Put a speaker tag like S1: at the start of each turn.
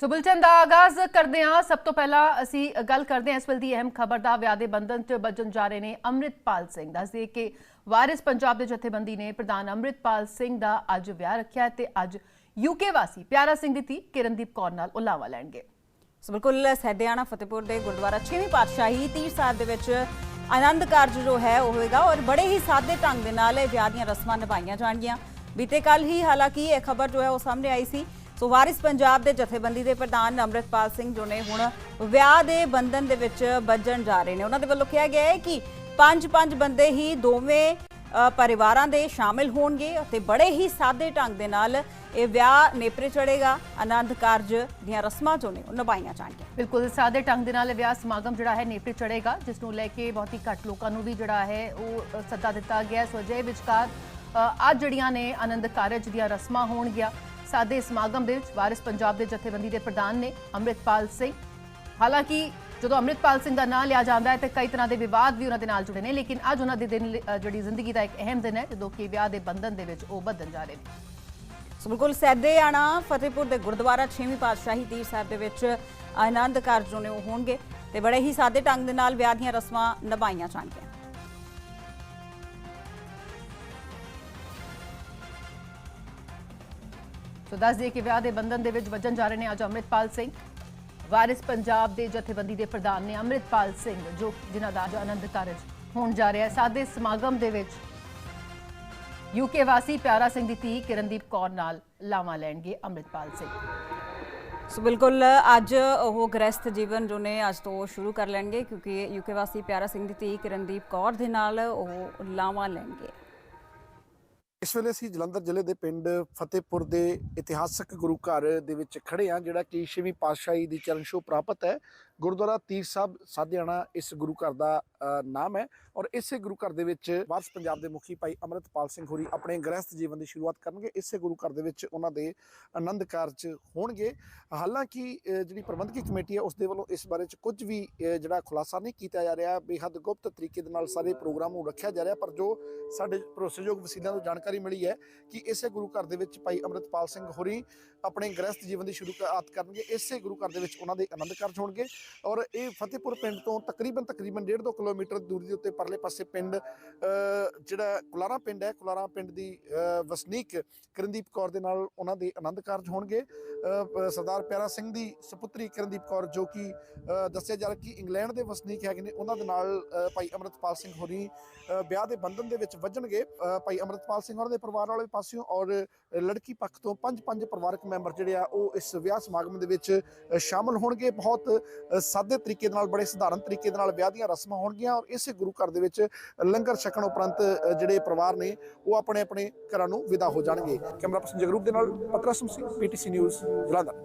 S1: ਸੋ bulletin ਦਾ ਆਗਾਜ਼ ਕਰਦੇ ਹਾਂ। ਸਭ ਤੋਂ ਪਹਿਲਾਂ ਅਸੀਂ ਗੱਲ ਕਰਦੇ ਹਾਂ ਇਸ ਵੇਲੇ ਦੀ ਅਹਿਮ ਖਬਰ ਦਾ। ਵਿਆਹ ਦੇ ਬੰਧਨ 'ਚ ਵੱਜਣ ਜਾ ਰਹੇ ਨੇ ਅੰਮ੍ਰਿਤਪਾਲ ਸਿੰਘ ਦੱਸਦੇ ਕਿ ਵਾਰਿਸ ਪੰਜਾਬ ਦੇ ਜਥੇਬੰਦੀ ਨੇ ਪ੍ਰਧਾਨ ਅੰਮ੍ਰਿਤਪਾਲ ਸਿੰਘ ਦਾ ਅੱਜ ਵਿਆਹ ਰੱਖਿਆ ਹੈ ਤੇ ਅੱਜ ਯੂਕੇ ਵਾਸੀ ਪਿਆਰਾ ਸਿੰਘ ਦੀ ਧੀ ਕਿਰਨਦੀਪ ਕੌਰ ਨਾਲ ਉਲਾਵਾ ਲੈਣਗੇ।
S2: ਸੋ ਬਿਲਕੁਲ ਸੈਦਿਆਣਾ ਫਤਿਹਪੁਰ ਦੇ ਗੁਰਦੁਆਰਾ 6ਵੀਂ ਪਾਤਸ਼ਾਹੀ ਤੀਰ ਸਾਹਿਬ ਦੇ ਵਿੱਚ ਆਨੰਦ ਕਾਰਜ ਜੋ ਹੈ ਉਹ ਹੋਏਗਾ ਔਰ ਬੜੇ ਹੀ ਸਾਦੇ ਢੰਗ ਦੇ ਨਾਲ ਇਹ ਵਿਆਹ ਦੀਆਂ ਰਸਮਾਂ ਨਿਭਾਈਆਂ ਜਾਣਗੀਆਂ। ਬੀਤੇ ਕੱਲ ਹੀ ਹਾਲਾਂਕਿ ਇਹ ਖਬਰ ਜੋ ਹੈ ਉਹ ਸਾਹਮਣੇ ਆਈ ਸੀ ਸੋ ਵਾਰਿਸ ਪੰਜਾਬ ਦੇ ਜਥੇਬੰਦੀ ਦੇ ਪ੍ਰਧਾਨ ਅੰਮ੍ਰਿਤਪਾਲ ਸਿੰਘ ਜੋ ਨੇ ਹੁਣ ਵਿਆਹ ਦੇ ਬੰਧਨ ਦੇ ਵਿੱਚ ਬੱਜਣ ਜਾ ਰਹੇ ਨੇ। ਉਹਨਾਂ ਦੇ ਵੱਲੋਂ ਕਿਹਾ ਗਿਆ ਹੈ ਕਿ ਪੰਜ ਪੰਜ ਬੰਦੇ ਹੀ ਦੋਵੇਂ ਪਰਿਵਾਰਾਂ ਦੇ ਸ਼ਾਮਿਲ ਹੋਣਗੇ ਅਤੇ ਬੜੇ ਹੀ ਸਾਦੇ ਢੰਗ ਦੇ ਨਾਲ ਇਹ ਵਿਆਹ ਨੇਪਰੇ ਚੜੇਗਾ ਆਨੰਦ ਕਾਰਜ ਦੀਆਂ ਰਸਮਾਂ ਜੋ ਨੇ ਉਹ ਨਿਭਾਈਆਂ ਜਾਣਗੀਆਂ।
S1: ਬਿਲਕੁਲ ਸਾਦੇ ਢੰਗ ਦੇ ਨਾਲ ਇਹ ਵਿਆਹ ਸਮਾਗਮ ਜਿਹੜਾ ਹੈ ਨੇਪਰੇ ਚੜੇਗਾ ਜਿਸ ਨੂੰ ਲੈ ਕੇ ਬਹੁਤ ਹੀ ਘੱਟ ਲੋਕਾਂ ਨੂੰ ਵੀ ਜਿਹੜਾ ਹੈ ਉਹ ਸੱਦਾ ਦਿੱਤਾ ਗਿਆ। ਸੋ ਅਜੇ ਵਿਚਕਾਰ ਅੱਜ ਜਿਹੜੀਆਂ ਨੇ ਆਨੰਦ ਕਾਰਜ ਦੀਆਂ ਰਸਮਾਂ ਹੋਣਗੀਆਂ। ਸਾਦੇ ਸਮਾਗਮ ਦੇ ਵਿੱਚ ਵਾਰਿਸ ਪੰਜਾਬ ਦੇ ਜਥੇਬੰਦੀ ਦੇ ਪ੍ਰਧਾਨ ਨੇ ਅੰਮ੍ਰਿਤਪਾਲ ਸਿੰਘ। ਹਾਲਾਂਕਿ ਜਦੋਂ ਅੰਮ੍ਰਿਤਪਾਲ ਸਿੰਘ ਦਾ ਨਾਮ ਲਿਆ ਜਾਂਦਾ ਹੈ ਤੇ ਕਈ ਤਰ੍ਹਾਂ ਦੇ ਵਿਵਾਦ ਵੀ ਉਹਨਾਂ ਦੇ ਨਾਲ ਜੁੜੇ ਨੇ, ਲੇਕਿਨ ਅੱਜ ਉਹਨਾਂ ਦੇ ਦਿਨ ਜਿਹੜੀ ਜ਼ਿੰਦਗੀ ਦਾ ਇੱਕ ਅਹਿਮ ਦਿਨ ਹੈ, ਜਦੋਂ ਕਿ ਵਿਆਹ ਦੇ ਬੰਧਨ ਦੇ ਵਿੱਚ ਉਹ ਬੱਧਨ ਜਾ ਰਹੇ ਨੇ।
S2: ਸੋ ਬਿਲਕੁਲ ਸੈਦੇ ਆਣਾ ਫਤਿਹਪੁਰ ਦੇ ਗੁਰਦੁਆਰਾ 6ਵੀਂ ਪਾਤਸ਼ਾਹੀ ਤੀਰ ਸਾਹਿਬ ਦੇ ਵਿੱਚ ਆਨੰਦ ਕਾਰਜ ਨੇ ਉਹ ਹੋਣਗੇ ਤੇ ਬੜੇ ਹੀ ਸਾਦੇ ਢੰਗ ਦੇ ਨਾਲ ਵਿਆਹ ਦੀਆਂ ਰਸਮਾਂ ਨਿਭਾਈਆਂ ਜਾਣਗੀਆਂ।
S1: ਸੋ ਦੱਸ ਦਈਏ ਕਿ ਵਿਆਹ ਦੇ ਬੰਧਨ ਦੇ ਵਿੱਚ ਵੱਜਣ ਜਾ ਰਹੇ ਨੇ ਅੱਜ ਅੰਮ੍ਰਿਤਪਾਲ ਸਿੰਘ। ਵਾਰਿਸ ਪੰਜਾਬ ਦੇ ਜਥੇਬੰਦੀ ਦੇ ਪ੍ਰਧਾਨ ਨੇ ਅੰਮ੍ਰਿਤਪਾਲ ਸਿੰਘ, ਜੋ ਜਿਨ੍ਹਾਂ ਦਾ ਅੱਜ ਆਨੰਦ ਕਾਰਜ ਹੋਣ ਜਾ ਰਿਹਾ ਹੈ। ਸਾਦੇ ਸਮਾਗਮ ਦੇ ਵਿੱਚ ਯੂਕੇ ਵਾਸੀ ਪਿਆਰਾ ਸਿੰਘ ਦੀ ਧੀ ਕਿਰਨਦੀਪ ਕੌਰ ਨਾਲ ਲਾਵਾਂ ਲੈਣਗੇ ਅੰਮ੍ਰਿਤਪਾਲ ਸਿੰਘ।
S2: ਸੋ ਬਿਲਕੁਲ, ਅੱਜ ਉਹ ਗ੍ਰਸਥ ਜੀਵਨ ਜੋ ਨੇ ਅੱਜ ਤੋਂ ਸ਼ੁਰੂ ਕਰ ਲੈਣਗੇ, ਕਿਉਂਕਿ ਯੂਕੇ ਵਾਸੀ ਪਿਆਰਾ ਸਿੰਘ ਦੀ ਧੀ ਕਿਰਨਦੀਪ ਕੌਰ ਦੇ ਨਾਲ ਉਹ ਲਾਵਾਂ ਲੈਣਗੇ।
S3: ਇਸ ਵੇਲੇ ਅਸੀਂ ਜਲੰਧਰ ਜ਼ਿਲ੍ਹੇ ਦੇ ਪਿੰਡ ਫਤਿਹਪੁਰ ਦੇ ਇਤਿਹਾਸਕ ਗੁਰੂ ਘਰ ਦੇ ਵਿੱਚ ਖੜੇ ਆ ਜਿਹੜਾ ਕਿ ਛੇਵੀਂ ਪਾਤਸ਼ਾਹੀ ਦੀ ਚਰਨ ਛੋਹ ਪ੍ਰਾਪਤ ਹੈ। ਗੁਰਦੁਆਰਾ ਤੀਰ ਸਾਹਿਬ ਸਾਧਿਆਣਾ ਇਸ ਗੁਰੂ ਘਰ ਦਾ ਨਾਮ ਹੈ ਔਰ ਇਸੇ ਗੁਰੂ ਘਰ ਦੇ ਵਿੱਚ ਵਾਰਸ ਪੰਜਾਬ ਦੇ ਮੁਖੀ ਭਾਈ ਅਮਰਤਪਾਲ ਸਿੰਘ ਹੋਰੀ ਆਪਣੇ ਗ੍ਰਸਥ ਜੀਵਨ ਦੀ ਸ਼ੁਰੂਆਤ ਕਰਨਗੇ। ਇਸੇ ਗੁਰੂ ਘਰ ਦੇ ਵਿੱਚ ਉਹਨਾਂ ਦੇ ਆਨੰਦ ਕਾਰਜ ਹੋਣਗੇ। ਹਾਲਾਂਕਿ ਜਿਹੜੀ ਪ੍ਰਬੰਧਕੀ ਕਮੇਟੀ ਹੈ ਉਸ ਦੇ ਵੱਲੋਂ ਇਸ ਬਾਰੇ ਚ ਕੁਝ ਵੀ ਜਿਹੜਾ ਖੁਲਾਸਾ ਨਹੀਂ ਕੀਤਾ ਜਾ ਰਿਹਾ। ਬੇਹੱਦ ਗੁਪਤ ਤਰੀਕੇ ਦੇ ਨਾਲ ਸਾਰੇ ਪ੍ਰੋਗਰਾਮ ਨੂੰ ਰੱਖਿਆ ਜਾ ਰਿਹਾ ਪਰ ਜੋ ਸਾਡੇ ਭਰੋਸੇਯੋਗ ਵਸੀਲਿਆਂ ਤੋਂ ਜਾਣਕਾਰੀ ਮਿਲੀ ਹੈ ਕਿ ਇਸੇ ਗੁਰੂ ਘਰ ਦੇ ਵਿੱਚ ਭਾਈ ਅਮਰਿਤਪਾਲ ਸਿੰਘ ਹੋਰੀ ਆਪਣੇ ਗ੍ਰਸਥ ਜੀਵਨ ਦੀ ਸ਼ੁਰੂਆਤ ਕਰਨਗੇ, ਇਸੇ ਗੁਰੂ ਘਰ ਦੇ ਵਿੱਚ ਉਹਨਾਂ ਦੇ ਆਨੰਦ ਕਾਰਜ ਹੋਣਗੇ ਔਰ ਇਹ ਫਤਿਹਪੁਰ ਪਿੰਡ ਤੋਂ ਤਕਰੀਬਨ ਤਕਰੀਬਨ 1.5 ਕਿਲੋਮੀਟਰ ਦੂਰੀ ਦੇ ਉੱਤੇ ਪਰਲੇ ਪਾਸੇ ਪਿੰਡ ਜਿਹੜਾ ਕੁਲਾਰਾ ਪਿੰਡ ਹੈ, ਕੁਲਾਰਾ ਪਿੰਡ ਦੀ ਵਸਨੀਕ ਕਿਰਨਦੀਪ ਕੌਰ ਦੇ ਨਾਲ ਉਹਨਾਂ ਦੇ ਆਨੰਦ ਕਾਰਜ ਹੋਣਗੇ। ਸਰਦਾਰ ਪਿਆਰਾ ਸਿੰਘ ਦੀ ਸੁਪੁੱਤਰੀ ਕਿਰਨਦੀਪ ਕੌਰ ਜੋ ਕਿ ਦੱਸਿਆ ਜਾ ਰਿਹਾ ਕਿ ਇੰਗਲੈਂਡ ਦੇ ਵਸਨੀਕ ਹੈਗੇ ਨੇ, ਉਹਨਾਂ ਦੇ ਨਾਲ ਭਾਈ ਅਮਰਤਪਾਲ ਸਿੰਘ ਹੋਰੀ ਵਿਆਹ ਦੇ ਬੰਧਨ ਦੇ ਵਿੱਚ ਵੱਜਣਗੇ। ਭਾਈ ਅਮਰਤਪਾਲ ਸਿੰਘ ਉਹਨਾਂ ਦੇ ਪਰਿਵਾਰ ਵਾਲੇ ਪਾਸਿਓਂ ਔਰ ਲੜਕੀ ਪੱਖ ਤੋਂ ਪੰਜ ਪੰਜ ਪਰਿਵਾਰਕ ਮੈਂਬਰ ਜਿਹੜੇ ਆ ਉਹ ਇਸ ਵਿਆਹ ਸਮਾਗਮ ਦੇ ਵਿੱਚ ਅ, ਸ਼ਾਮਲ ਹੋਣਗੇ। ਬਹੁਤ ਸਾਦੇ ਤਰੀਕੇ ਦੇ ਨਾਲ ਬੜੇ ਸਧਾਰਨ ਤਰੀਕੇ ਦੇ ਨਾਲ ਵਿਆਹ ਦੀਆਂ ਰਸਮਾਂ ਹੋਣਗੀਆਂ ਔਰ ਇਸੇ ਗੁਰੂ ਘਰ ਦੇ ਵਿੱਚ ਲੰਗਰ ਛਕਣ ਉਪਰੰਤ ਜਿਹੜੇ ਪਰਿਵਾਰ ਨੇ ਉਹ ਆਪਣੇ ਆਪਣੇ ਘਰਾਂ ਨੂੰ ਵਿਦਾ ਹੋ ਜਾਣਗੇ। ਕੈਮਰਾ ਪਰਸਨ ਜਗਰੂਪ ਦੇ ਨਾਲ ਪਤਰਾ ਸਿੰਘ ਪੀਟੀਸੀ ਨਿਊਜ਼ ਜਲੰਧਰ।